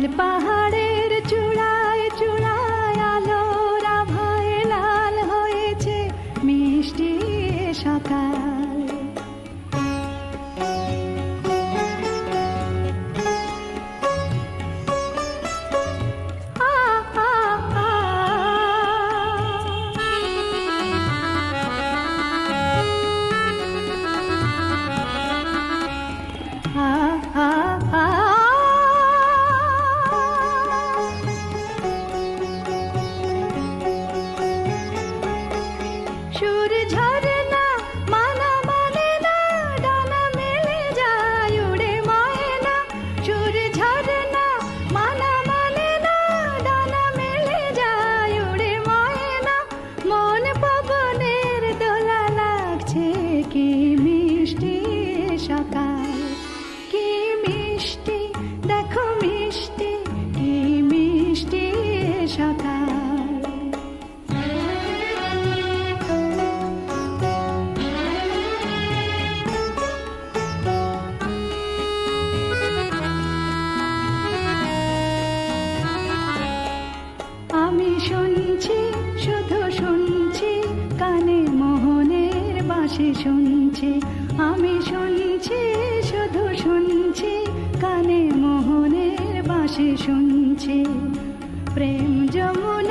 दिल पा should শুনছি আমি শুনছি শুধু শুনছি কানে মোহনের বাসি শুনছি। প্রেম যমুনা